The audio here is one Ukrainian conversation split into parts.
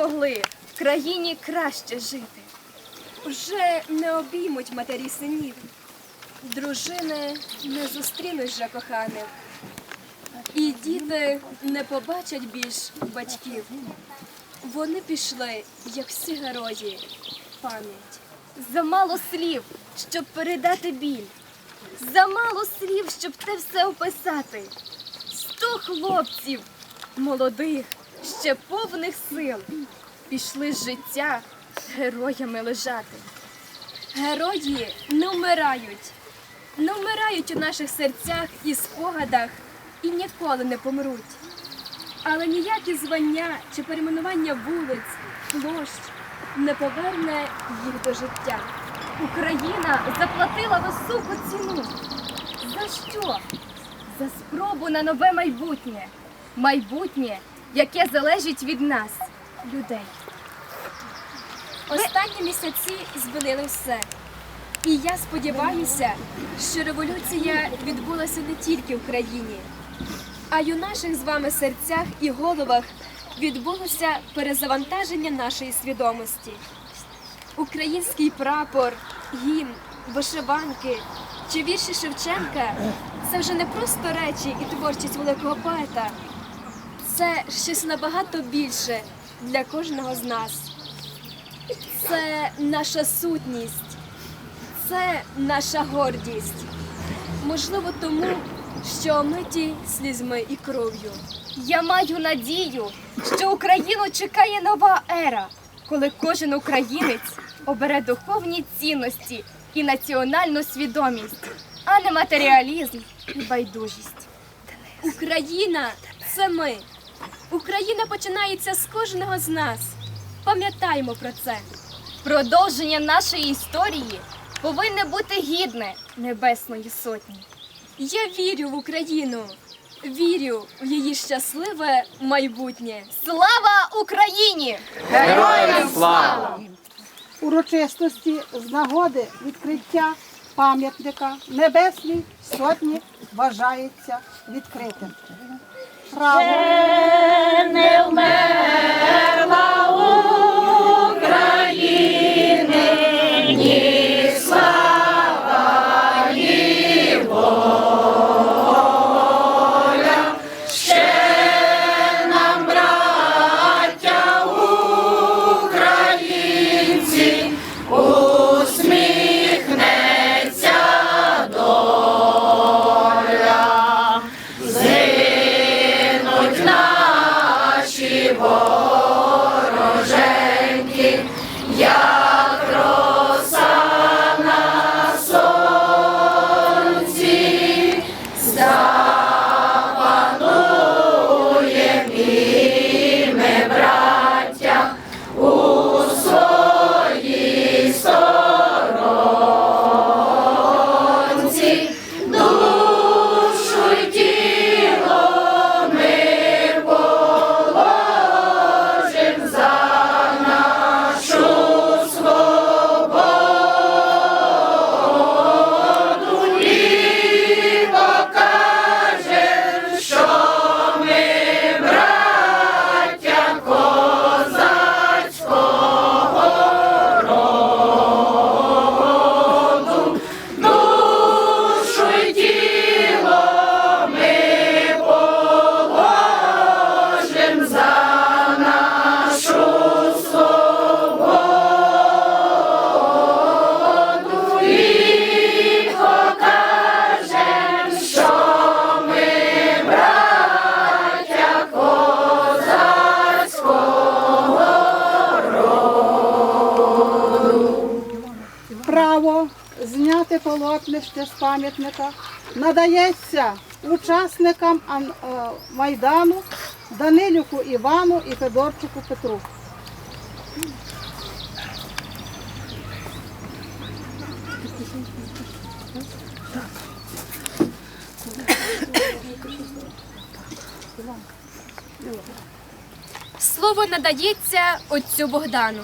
могли в країні краще жити. Вже не обіймуть матері синів, дружини не зустрінуть вже коханих, і діти не побачать більш батьків. Вони пішли, як всі герої, пам'ять. Замало слів, щоб передати біль. Замало слів, щоб те все описати. Сто хлопців молодих, ще повних сил, пішли з життя героями лежати. Герої не вмирають, не вмирають у наших серцях і спогадах і ніколи не помруть. Але ніякі звання чи перейменування вулиць, площ не поверне їх до життя. Україна заплатила високу ціну. За що? За спробу на нове майбутнє. Майбутнє, яке залежить від нас, людей. Останні місяці змінили все. І я сподіваюся, що революція відбулася не тільки в країні, а й у наших з вами серцях і головах відбулося перезавантаження нашої свідомості. Український прапор, гімн, вишиванки чи вірші Шевченка це вже не просто речі і творчість великого поета. Це щось набагато більше для кожного з нас. Це наша сутність, це наша гордість. Можливо, тому, що омиті слізьми і кров'ю. Я маю надію, що Україну чекає нова ера, коли кожен українець обере духовні цінності і національну свідомість, а не матеріалізм і байдужість. Україна це ми. Україна починається з кожного з нас. Пам'ятаймо про це. Продовження нашої історії повинне бути гідне Небесної Сотні. Я вірю в Україну, вірю в її щасливе майбутнє. Слава Україні! Героям слава! урочистості з нагоди відкриття пам'ятника Небесній Сотні вважається відкритим. Право полотнище з пам'ятника надається учасникам е, Майдану Данилюку Івану і Федорчуку Петру. Слово надається отцю Богдану.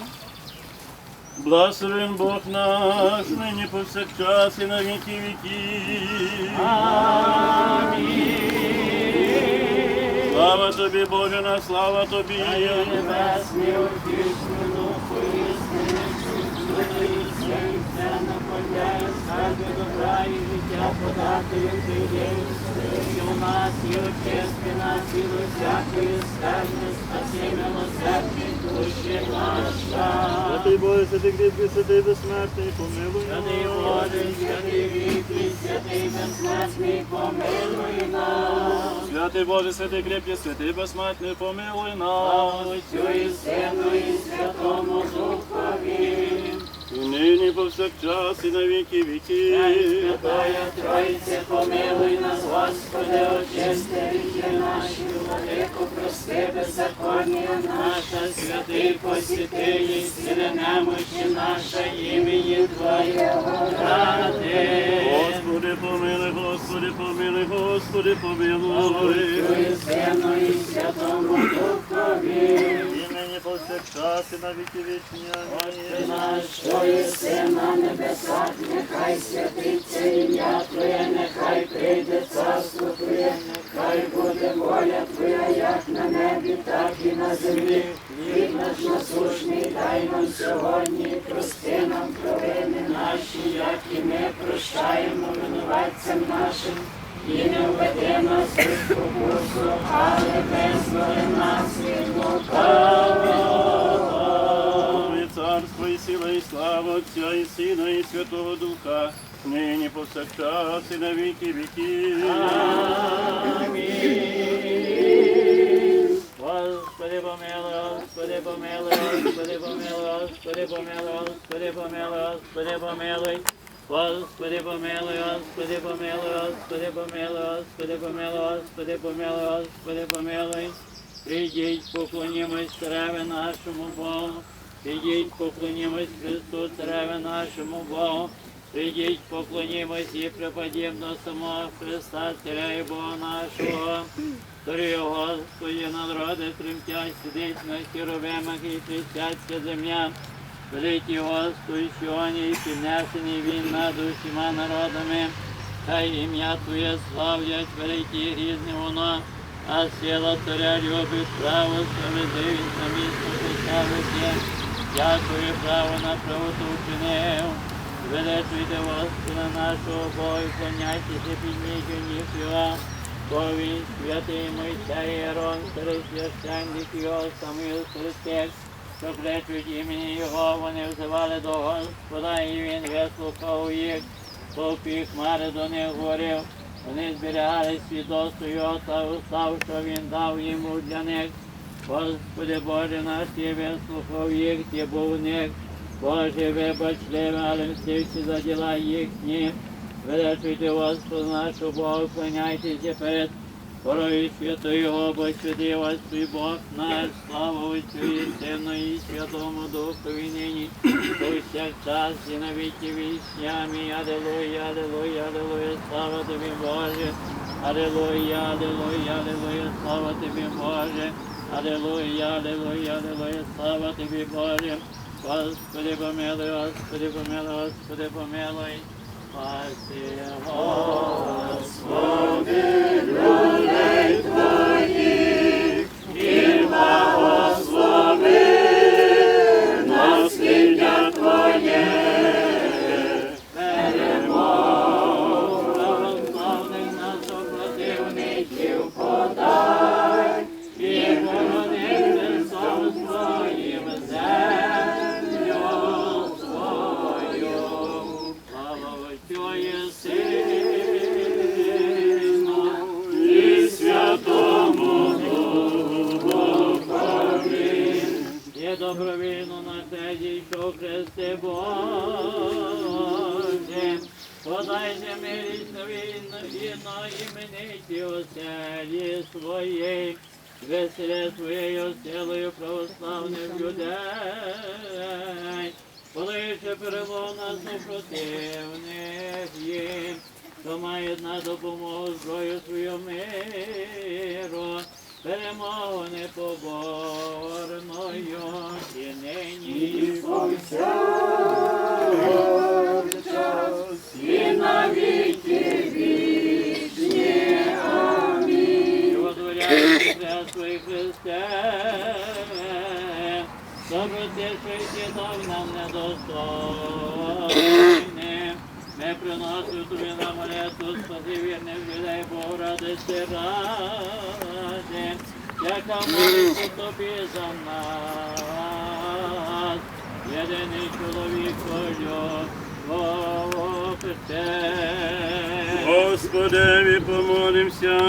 Благословен Бог наш, нині повсякчас і на віки віків. Слава тобі, Боже, на слава тобі. Небесний, утішну духу істини, серця наповняє скарби добра і життя подати і у нас і очисти нас і до всякої скарби, спаси милосердні душі наша. Святий Боже, святий кріпкий, святий безсмертний, помилуй Святий. Боже, святий віки, святий безсмертний, помилуй нас. Святий Боже, святий кріпкий, святий безсмертний, помилуй Слава нас. Отцю і Сину і Святому Духові. І нині повсякчас і на віки віків. Святая Тройце, помилуй нас, Господи, очисти гріхи наші, владику, прости беззаконня наша, святий посвяти, і сили немощі наша, імені Твоєго ради. Господи, помилуй, Господи, помилуй, Господи, помилуй. І Сину і Святому Духові. Нині повсякчас і на віки вічні. Амінь. Наш, що єси на небесах, нехай святиться ім'я Твоє, нехай прийде царство Твоє, нехай буде воля Твоя, як на небі, так і на землі. Хліб наш насушний дай нам сьогодні, і прости нам провини наші, як і ми прощаємо винуватцям нашим. І не введи нас у спокусу, але визволи Отця, і Сина, і Святого Духа, нині повсякчас і на віки віків. Господи помилуй, Господи помилуй, Господи помилуй, Господи помилуй, Господи помилуй, Господи помилуй. Господи помилуй, Господи помилуй, Господи помилуй, Господи помилуй, Господи помилуй, Господи помилуй. Прийдіть, поклонімось цареве нашому Богу. Прийдіть, поклонімось Христу, цареве нашому Богу. Прийдіть, поклонімось і припадім до самого Христа, царя і Бога нашого. Старі Господи, народи тремтять, сидить на хіровимах і трясяться земля. Великий Господи, сьогодні і піднесений він над усіма народами. Хай ім'я Твоє славлять, великі різне воно, а сила царя любить право, справедливість на місто поставити. Дякую, право на правоту вчинив. Величуйте Господа нашого поняття підніть у ніг. Бо він святий Єрон, серед священник його, Самуїл Христець, що кличуть імені Його, вони взивали до Господа, і він вислухав їх, Товпі хмари до них говорив, вони зберігали свідоцтво Його та устав, що він дав йому для них. Господи Боже наш, Ти вислухав їх, Ти був них. Боже, вибачливий, але мстився за діла їхні. Величуйте Господа нашого Бога, кланяйтеся перед Порою святою Його, бо святий Господь Бог наш, слава Отцю і Сину і Святому Духові нині, повсякчас і на віки вічні. Амінь. Алілуя, алілуя, слава тобі, Боже. Алілуя, алілуя, алілуя, слава тобі, Боже. Алілуя, аллилуйя, аллилуйя, слава тобі, Боже. Господи помилуй, Господи помилуй, Господи помилуй. Спаси, Господи, людей Твоїх, і те дійшов Христи Боже. Подайте милість новинно і на імениті оселі своєї, веселя своєю силою православних людей. Полише перелом нас супротивних хто має на допомогу зброю свою миру, перемогу непоборною і нині повсякчас, і на віки вічні. Амінь. Возволяйся, Твої Христе, добротишуйся, нам не недостойно. Ми приносимо тобі на молитву, спаси вірних людей, Богородиці раді, яка молиться тобі за нас. Єдиний чоловік Христе. Господеві помолимся.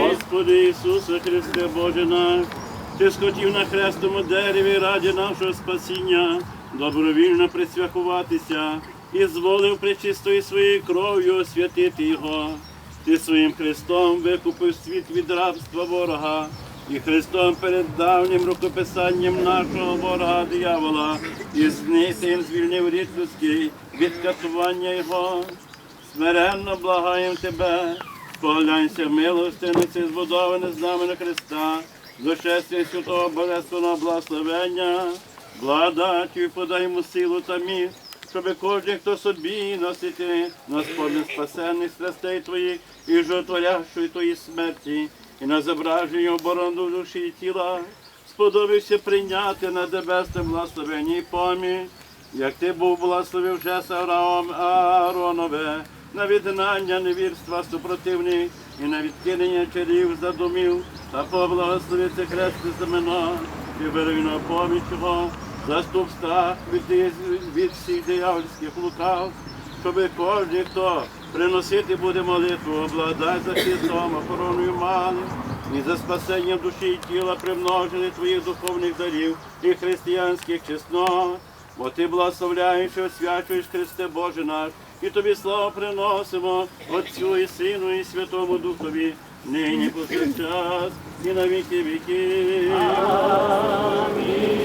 Господи Ісусе Христе Боже наш, Ти схотів на хрестому дереві раді нашого спасіння, добровільно присвяхуватися і зволив причистою своєю кров'ю освятити Його. Ти своїм Христом викупив світ від рабства ворога, і Христом перед давнім рукописанням нашого ворога диявола, і знитим звільнив рід людський від катування Його. Смиренно благаєм тебе, поглянься милостиниці, збудоване знамено Христа, до щастя святого Божественного благословення, подай йому силу та міст, щоб кожен, хто собі носити на спомін спасенних страстей твоїх і жотворящої твої смерті, і на зображення оборону душі і тіла, сподобався прийняти на небесне благословення і поміч, як ти був благословив вже Савраам Ааронове, на відгнання невірства супротивних і на відкинення чарів задумів, та поблагослови це хрестне знамено, берегно поміч його, заступ страх від, від всіх диявольських лукав, щоби кожен, хто приносити буде молитву, обладай захистом, охороною мали, і за спасенням душі і тіла примножили твоїх духовних дарів і християнських чеснот. Бо ти благословляєш і освячуєш Христе Боже наш, і тобі славу приносимо Отцю і Сину, і Святому Духові, нині повсякчас, і на віки віки. Мир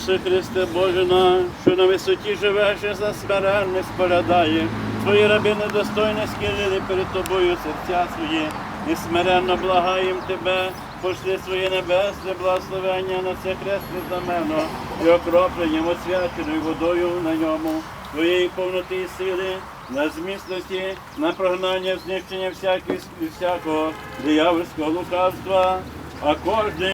Ісусе Христе Боже наш, що на висоті живеш і за смиренних споглядає. Твої раби недостойно схилили перед тобою серця свої, і смиренно благаєм Тебе, пошли своє небесне благословення на це хрестне знамено. І окропленням освяченою водою на ньому, твоєї повноти і сили, на змісності, на прогнання, знищення всяких, всякого диявольського лукавства, а кожний